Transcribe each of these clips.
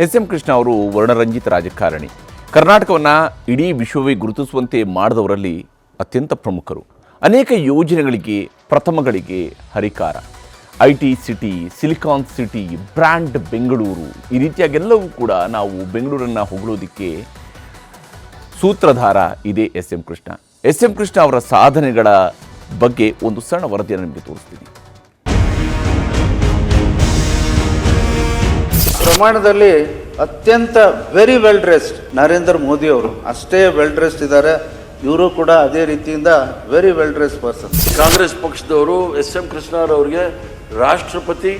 S M Krishna ಅವರು ವರ್ಣರಂಜಿತ ರಾಜಕಾರಣಿ. ಕರ್ನಾಟಕವನ್ನು ಇಡೀ ವಿಶ್ವವೇ ಗುರುತಿಸುವಂತೆ ಮಾಡಿದವರಲ್ಲಿ ಅತ್ಯಂತ ಪ್ರಮುಖರು. ಅನೇಕ ಯೋಜನೆಗಳಿಗೆ, ಪ್ರಥಮಗಳಿಗೆ ಹರಿಕಾರ. I T city, silicon city, brand Bengaluru, ಈ ರೀತಿಯಾಗೆಲ್ಲವೂ ಕೂಡ ನಾವು ಬೆಂಗಳೂರನ್ನು ಹೊಗಳೋದಕ್ಕೆ ಸೂತ್ರಧಾರ ಇದೆ S M Krishna. S M Krishna ಅವರ ಸಾಧನೆಗಳ ಬಗ್ಗೆ ಒಂದು ಸಣ್ಣ ವರದಿಯನ್ನು ನಿಮಗೆ ತೋರಿಸ್ತೀನಿ. ಪ್ರಮಾಣದಲ್ಲಿ ಅತ್ಯಂತ very well dressed Narendra Modi ಅವರು. ಅಷ್ಟೇ ವೆಲ್ ಡ್ರೆಸ್ಡ್ ಇದ್ದಾರೆ. ಇವರು ಕೂಡ ಅದೇ ರೀತಿಯಿಂದ very well dress person Congress ಪಕ್ಷದವರು ಎಸ್ ಎಂ ಕೃಷ್ಣರವರಿಗೆ ರಾಷ್ಟ್ರಪತಿ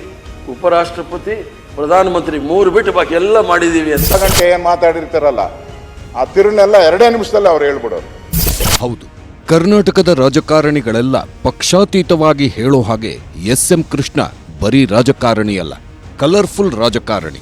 ಉಪರಾಷ್ಟ್ರಪತಿ ಪ್ರಧಾನಮಂತ್ರಿ ಮೂರು ಬಿಟ್ಟು ಬಾಕಿ ಎಲ್ಲ ಮಾಡಿದ್ದೀವಿ ಅಂತ. ಗಂಟೆ ಏನು ಮಾತಾಡಿರ್ತಾರಲ್ಲ? ಆ ತಿರುನೆಲ್ಲ ಎರಡೇ ನಿಮಿಷದಲ್ಲಿ ಅವ್ರು ಹೇಳ್ಬಿಡೋರು. ಹೌದು. ಕರ್ನಾಟಕದ ರಾಜಕಾರಣಿಗಳೆಲ್ಲ ಪಕ್ಷಾತೀತವಾಗಿ ಹೇಳೋ ಹಾಗೆ ಎಸ್ ಎಂ ಕೃಷ್ಣ ಬರೀ ರಾಜಕಾರಣಿಯಲ್ಲ. ಕಲರ್ಫುಲ್ ರಾಜಕಾರಣಿ,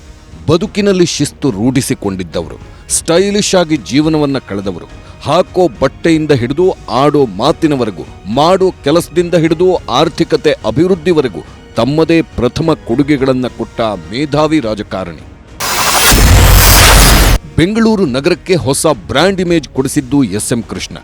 ಬದುಕಿನಲ್ಲಿ ಶಿಸ್ತು ರೂಢಿಸಿಕೊಂಡಿದ್ದವರು, ಸ್ಟೈಲಿಶ್ ಆಗಿ ಜೀವನವನ್ನ ಕಳೆದವರು, ಹಾಕೋ ಬಟ್ಟೆಯಿಂದ ಹಿಡಿದು ಆಡೋ ಮಾತಿನವರೆಗೂ, ಮಾಡೋ ಕೆಲಸದಿಂದ ಹಿಡಿದು ಆರ್ಥಿಕತೆ ಅಭಿವೃದ್ಧಿವರೆಗೂ ತಮ್ಮದೇ ಪ್ರಥಮ ಕೊಡುಗೆಗಳನ್ನು ಕೊಟ್ಟ ಮೇಧಾವಿ ರಾಜಕಾರಣಿ. ಬೆಂಗಳೂರು ನಗರಕ್ಕೆ ಹೊಸ ಬ್ರ್ಯಾಂಡ್ ಇಮೇಜ್ ಕೊಡಿಸಿದ್ದು ಎಸ್ ಎಂ ಕೃಷ್ಣ.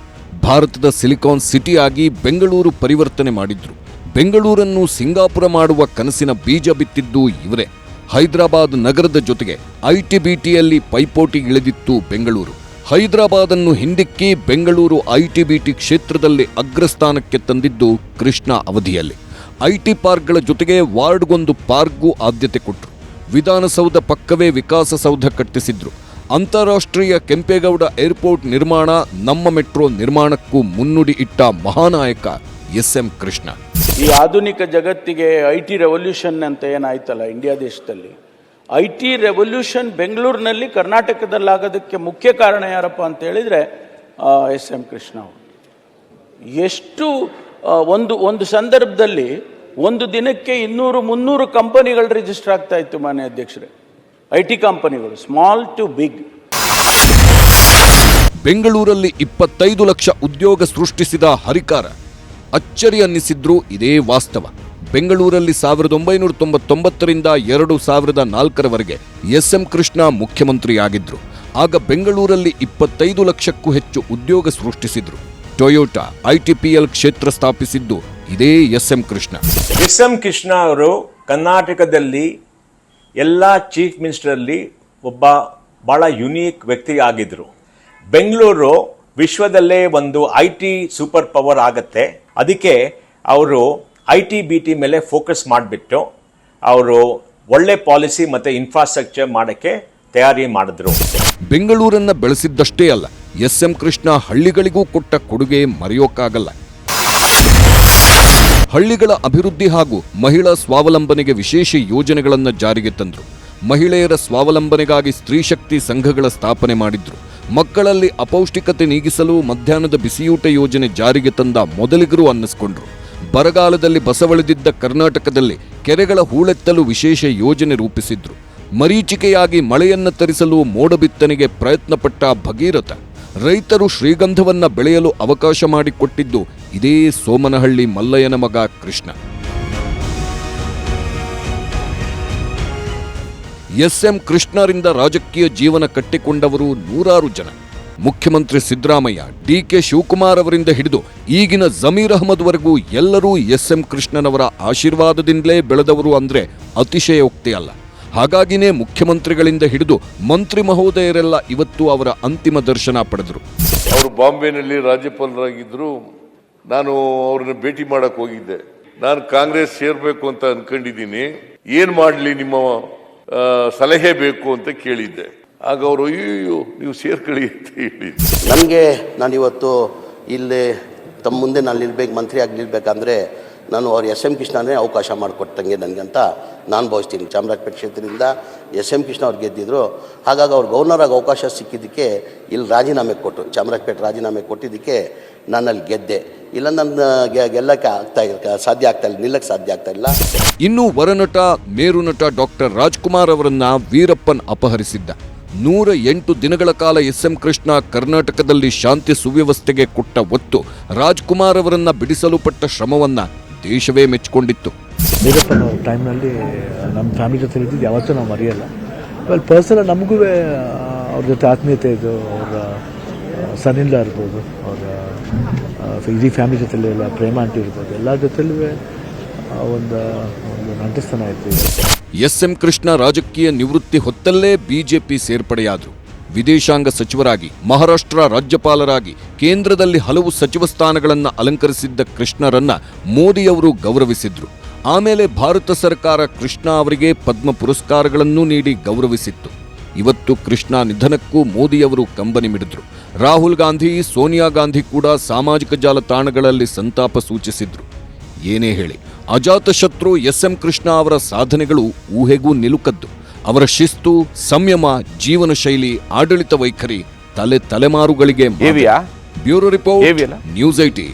ಭಾರತದ ಸಿಲಿಕಾನ್ ಸಿಟಿ ಆಗಿ ಬೆಂಗಳೂರು ಪರಿವರ್ತನೆ ಮಾಡಿದ್ರು. ಬೆಂಗಳೂರನ್ನು ಸಿಂಗಾಪುರ ಮಾಡುವ ಕನಸಿನ ಬೀಜ ಬಿತ್ತಿದ್ದು ಇವರೇ. ಹೈದರಾಬಾದ್ ನಗರದ ಜೊತೆಗೆ ಐಟಿ ಬಿಟಿಯಲ್ಲಿ ಪೈಪೋಟಿ ಇಳಿದಿತ್ತು ಬೆಂಗಳೂರು. ಹೈದರಾಬಾದನ್ನು ಹಿಂದಿಕ್ಕಿ ಬೆಂಗಳೂರು ಐಟಿ ಬಿಟಿ ಕ್ಷೇತ್ರದಲ್ಲಿ ಅಗ್ರಸ್ಥಾನಕ್ಕೆ ತಂದಿದ್ದು ಕೃಷ್ಣ ಅವಧಿಯಲ್ಲಿ. ಐಟಿ ಪಾರ್ಕ್ಗಳ ಜೊತೆಗೆ ವಾರ್ಡ್ಗೊಂದು ಪಾರ್ಕ್ಗೂ ಆದ್ಯತೆ ಕೊಟ್ಟರು ವಿಧಾನಸೌಧ ಪಕ್ಕವೇ ವಿಕಾಸಸೌಧ ಕಟ್ಟಿಸಿದ್ರು. ಅಂತಾರಾಷ್ಟ್ರೀಯ ಕೆಂಪೇಗೌಡ ಏರ್ಪೋರ್ಟ್ ನಿರ್ಮಾಣ ನಮ್ಮ ಮೆಟ್ರೋ ನಿರ್ಮಾಣಕ್ಕೂ ಮುನ್ನುಡಿ ಇಟ್ಟ ಮಹಾನಾಯಕ ಎಸ್ ಎಂ ಕೃಷ್ಣ. ಈ ಆಧುನಿಕ ಜಗತ್ತಿಗೆ ಐ ಟಿ ರೆವಲ್ಯೂಷನ್ ಅಂತ ಏನಾಯ್ತಲ್ಲ ಇಂಡಿಯಾ ದೇಶದಲ್ಲಿ? ಐ ಟಿ ರೆವಲ್ಯೂಷನ್ ಬೆಂಗಳೂರಿನಲ್ಲಿ ಕರ್ನಾಟಕದಲ್ಲಾಗೋದಕ್ಕೆ ಮುಖ್ಯ ಕಾರಣ ಯಾರಪ್ಪ ಅಂತ ಹೇಳಿದರೆ ಎಸ್ ಎಂ ಕೃಷ್ಣ ಅವರು. ಎಷ್ಟು ಒಂದು ಒಂದು ಸಂದರ್ಭದಲ್ಲಿ ಒಂದು ದಿನಕ್ಕೆ ಇನ್ನೂರು ಮುನ್ನೂರು ಕಂಪನಿಗಳು ರಿಜಿಸ್ಟರ್ ಆಗ್ತಾ ಇತ್ತು ಮಾನ್ಯ ಅಧ್ಯಕ್ಷರೇ. ಐ ಟಿ ಕಂಪನಿಗಳು ಸ್ಮಾಲ್ ಟು ಬಿಗ್. ಬೆಂಗಳೂರಲ್ಲಿ ಇಪ್ಪತ್ತೈದು ಲಕ್ಷ ಉದ್ಯೋಗ ಸೃಷ್ಟಿಸಿದ ಹರಿಕಾರ. ಅಚ್ಚರಿ ಅನ್ನಿಸಿದ್ರು ಇದೇ ವಾಸ್ತವ. ಬೆಂಗಳೂರಲ್ಲಿ ಸಾವಿರದ ಒಂಬೈನೂರ ತೊಂಬತ್ತೊಂಬತ್ತರಿಂದ ಎರಡು ಸಾವಿರದ ನಾಲ್ಕರವರೆಗೆ ಎಸ್ ಎಂ ಕೃಷ್ಣ ಮುಖ್ಯಮಂತ್ರಿಯಾಗಿದ್ರು. ಆಗ ಬೆಂಗಳೂರಲ್ಲಿ ಇಪ್ಪತ್ತೈದು ಲಕ್ಷಕ್ಕೂ ಹೆಚ್ಚು ಉದ್ಯೋಗ ಸೃಷ್ಟಿಸಿದ್ರು. ಟೊಯೋಟಾ ಐಟಿಪಿಎಲ್ ಕ್ಷೇತ್ರ ಸ್ಥಾಪಿಸಿದ್ದು ಇದೇ S M Krishna. S M Krishna ಅವರು ಕರ್ನಾಟಕದಲ್ಲಿ ಎಲ್ಲ ಚೀಫ್ ಮಿನಿಸ್ಟರಲ್ಲಿ ಒಬ್ಬ ಬಹಳ ಯುನೀಕ್ ವ್ಯಕ್ತಿ ಆಗಿದ್ರು ಬೆಂಗಳೂರು ವಿಶ್ವದಲ್ಲೇ ಒಂದು ಐ ಟಿ ಸೂಪರ್ ಪವರ್ ಆಗತ್ತೆ. ಅದಕ್ಕೆ ಅವರು ಐ ಟಿ ಬಿ ಟಿ ಮೇಲೆ ಫೋಕಸ್ ಮಾಡಿಬಿಟ್ಟು ಅವರು ಒಳ್ಳೆ ಪಾಲಿಸಿ ಮತ್ತು ಇನ್ಫ್ರಾಸ್ಟ್ರಕ್ಚರ್ ಮಾಡೋಕ್ಕೆ ತಯಾರಿ ಮಾಡಿದ್ರು. ಬೆಂಗಳೂರನ್ನು ಬೆಳೆಸಿದ್ದಷ್ಟೇ ಅಲ್ಲ ಎಸ್ ಎಂ ಕೃಷ್ಣ ಹಳ್ಳಿಗಳಿಗೂ ಕೊಟ್ಟ ಕೊಡುಗೆ ಮರೆಯೋಕ್ಕಾಗಲ್ಲ. ಹಳ್ಳಿಗಳ ಅಭಿವೃದ್ಧಿ ಹಾಗೂ ಮಹಿಳಾ ಸ್ವಾವಲಂಬನೆಗೆ ವಿಶೇಷ ಯೋಜನೆಗಳನ್ನು ಜಾರಿಗೆ ತಂದರು. ಮಹಿಳೆಯರ ಸ್ವಾವಲಂಬನೆಗಾಗಿ ಸ್ತ್ರೀಶಕ್ತಿ ಸಂಘಗಳ ಸ್ಥಾಪನೆ ಮಾಡಿದ್ರು. ಮಕ್ಕಳಲ್ಲಿ ಅಪೌಷ್ಟಿಕತೆ ನೀಗಿಸಲು ಮಧ್ಯಾಹ್ನದ ಬಿಸಿಯೂಟ ಯೋಜನೆ ಜಾರಿಗೆ ತಂದ ಮೊದಲಿಗರು ಅನ್ನಿಸ್ಕೊಂಡ್ರು. ಬರಗಾಲದಲ್ಲಿ ಬಸವಳಿದಿದ್ದ ಕರ್ನಾಟಕದಲ್ಲಿ ಕೆರೆಗಳ ಹೂಳೆತ್ತಲು ವಿಶೇಷ ಯೋಜನೆ ರೂಪಿಸಿದ್ರು. ಮರೀಚಿಕೆಯಾಗಿ ಮಳೆಯನ್ನು ತರಿಸಲು ಮೋಡ ಬಿತ್ತನೆಗೆ ಪ್ರಯತ್ನಪಟ್ಟ ಭಗೀರಥ, ರೈತರು ಶ್ರೀಗಂಧವನ್ನ ಬೆಳೆಯಲು ಅವಕಾಶ ಮಾಡಿಕೊಟ್ಟಿದ್ದು ಇದೇ ಸೋಮನಹಳ್ಳಿ ಮಲ್ಲಯ್ಯನ ಮಗ ಕೃಷ್ಣ. ಎಸ್ ಎಂ ಕೃಷ್ಣರಿಂದ ರಾಜಕೀಯ ಜೀವನ ಕಟ್ಟಿಕೊಂಡವರು ನೂರಾರು ಜನ. ಮುಖ್ಯಮಂತ್ರಿ ಸಿದ್ದರಾಮಯ್ಯ ಡಿ ಕೆ ಶಿವಕುಮಾರ್ ಅವರಿಂದ ಹಿಡಿದು ಈಗಿನ ಜಮೀರ್ ಅಹಮದ್ವರೆಗೂ ಎಲ್ಲರೂ ಎಸ್ ಎಂ ಕೃಷ್ಣನವರ ಆಶೀರ್ವಾದದಿಂದಲೇ ಬೆಳೆದವರು ಅಂದರೆ ಅತಿಶಯೋಕ್ತಿ ಅಲ್ಲ. ಹಾಗಾಗಿನೇ ಮುಖ್ಯಮಂತ್ರಿಗಳಿಂದ ಹಿಡಿದು ಮಂತ್ರಿ ಮಹೋದಯರೆಲ್ಲ ಇವತ್ತು ಅವರ ಅಂತಿಮ ದರ್ಶನ ಪಡೆದರು. ಅವರು ಬಾಂಬೆನಲ್ಲಿ ರಾಜ್ಯಪಾಲರಾಗಿದ್ದರು ನಾನು ಅವ್ರನ್ನ ಭೇಟಿ ಮಾಡಕ್ಕೆ ಹೋಗಿದ್ದೆ. ನಾನು ಕಾಂಗ್ರೆಸ್ ಸೇರ್ಬೇಕು ಅಂತ ಅನ್ಕೊಂಡಿದ್ದೀನಿ. ಏನ್ ಮಾಡಲಿ ನಿಮ್ಮ ಸಲಹೆ ಬೇಕು ಅಂತ ಕೇಳಿದ್ದೆ. ಆಗ ಅವರು ಅಯ್ಯೋ ನೀವು ಸೇರ್ಕೊಳ್ಳಿ ಅಂತ ಹೇಳಿ ನನಗೆ, ನಾನಿವತ್ತು ಇಲ್ಲಿ ತಮ್ಮ ಮುಂದೆ ನಾನು ನಿಲ್ಬೇಕು, ಮಂತ್ರಿ ಆಗಿ ನಿಲ್ಬೇಕಂದ್ರೆ ನಾನು ಅವ್ರು ಎಸ್ ಎಂ ಕೃಷ್ಣನೇ ಅವಕಾಶ ಮಾಡಿಕೊಟ್ಟಂಗೆ ನನಗಂತ ನಾನು ಭಾವಿಸ್ತೀನಿ. ಚಾಮರಾಜಪೇಟೆ ಕ್ಷೇತ್ರದಿಂದ ಎಸ್ ಎಂ ಕೃಷ್ಣ ಅವ್ರು ಗೆದ್ದಿದ್ರು. ಹಾಗಾಗಿ ಅವ್ರು ಗೌರ್ನರ್ ಆಗಿ ಅವಕಾಶ ಸಿಕ್ಕಿದ್ದಕ್ಕೆ ಇಲ್ಲಿ ರಾಜೀನಾಮೆ ಕೊಟ್ಟು, ಚಾಮರಾಜಪೇಟೆ ರಾಜೀನಾಮೆ ಕೊಟ್ಟಿದ್ದಕ್ಕೆ ನಾನಲ್ಲಿ ಗೆದ್ದೆ. ಇಲ್ಲ ನನ್ನ ಗೆಲ್ಲಕ್ಕೆ ಆಗ್ತಾ ಇಲ್ಲ ಸಾಧ್ಯ ಆಗ್ತಾ ಇಲ್ಲ ನಿಲ್ಲಕ್ಕೆ ಸಾಧ್ಯ ಆಗ್ತಾ ಇಲ್ಲ. ಇನ್ನು ವರನಟ ಮೇರುನಟ ಡಾಕ್ಟರ್ ರಾಜ್ಕುಮಾರ್ ಅವರನ್ನ ವೀರಪ್ಪನ್ ಅಪಹರಿಸಿದ್ದ. ನೂರ ಎಂಟು ದಿನಗಳ ಕಾಲ ಎಸ್ ಎಂ ಕೃಷ್ಣ ಕರ್ನಾಟಕದಲ್ಲಿ ಶಾಂತಿ ಸುವ್ಯವಸ್ಥೆಗೆ ಕೊಟ್ಟ ಒತ್ತು ರಾಜ್ಕುಮಾರ್ ಅವರನ್ನ ಬಿಡಿಸಲು ಪಟ್ಟ ಶ್ರಮವನ್ನ ದೇಶವೇ ಮೆಚ್ಚಿಕೊಂಡಿತ್ತು. ವೀರಪ್ಪನ ಟೈಮ್ನಲ್ಲಿ ನಮ್ಮ ಫ್ಯಾಮಿಲಿ ಜೊತೆ ಇದ್ದಿದ್ದು ಯಾವತ್ತೂ ನಾವು ಮರೆಯಲ್ಲ. ಆಮೇಲೆ ಪರ್ಸನಲ್ ನಮಗೂ ಅವ್ರ ಜೊತೆ ಆತ್ಮೀಯತೆ ಇದು ಅವರ ಸನಿಲ್ಲ ಇರ್ಬೋದು ಅವರ ಇಡೀ ಫ್ಯಾಮಿಲಿ ಜೊತೆಲಿ ಎಲ್ಲ ಪ್ರೇಮ ಆಂಟಿ ಇರ್ಬೋದು. ಎಲ್ಲ ಜೊತೆಲೂ ಒಂದು ಒಂದು ನಂಟಸ್ತನ ಆಯಿತು. ಎಸ್ಎಂ ಕೃಷ್ಣ ರಾಜಕೀಯ ನಿವೃತ್ತಿ ಹೊತ್ತಲ್ಲೇ ಬಿಜೆಪಿ ಸೇರ್ಪಡೆಯಾದರು. ವಿದೇಶಾಂಗ ಸಚಿವರಾಗಿ, ಮಹಾರಾಷ್ಟ್ರ ರಾಜ್ಯಪಾಲರಾಗಿ, ಕೇಂದ್ರದಲ್ಲಿ ಹಲವು ಸಚಿವ ಸ್ಥಾನಗಳನ್ನು ಅಲಂಕರಿಸಿದ್ದ ಕೃಷ್ಣರನ್ನ ಮೋದಿಯವರು ಗೌರವಿಸಿದ್ರು. ಆಮೇಲೆ ಭಾರತ ಸರ್ಕಾರ ಕೃಷ್ಣ ಅವರಿಗೆ ಪದ್ಮ ಪುರಸ್ಕಾರಗಳನ್ನು ನೀಡಿ ಗೌರವಿಸಿತ್ತು. ಇವತ್ತು ಕೃಷ್ಣ ನಿಧನಕ್ಕೂ ಮೋದಿಯವರು ಕಂಬನಿ ಮಿಡಿದ್ರು. ರಾಹುಲ್ ಗಾಂಧಿ ಸೋನಿಯಾ ಗಾಂಧಿ ಕೂಡ ಸಾಮಾಜಿಕ ಜಾಲತಾಣಗಳಲ್ಲಿ ಸಂತಾಪ ಸೂಚಿಸಿದ್ರು. ಏನೇ ಹೇಳಿ ಅಜಾತಶತ್ರು ಎಸ್ ಎಂ ಕೃಷ್ಣ ಅವರ ಸಾಧನೆಗಳು ಊಹೆಗೂ ನಿಲುಕದ್ದು. ಅವರ ಶಿಸ್ತು ಸಂಯಮ ಜೀವನ ಶೈಲಿ ಆಡಳಿತ ವೈಖರಿ ತಲೆ ತಲೆಮಾರುಗಳಿಗೆ ಬ್ಯೂರೋ ರಿಪೋರ್ಟ್? News IT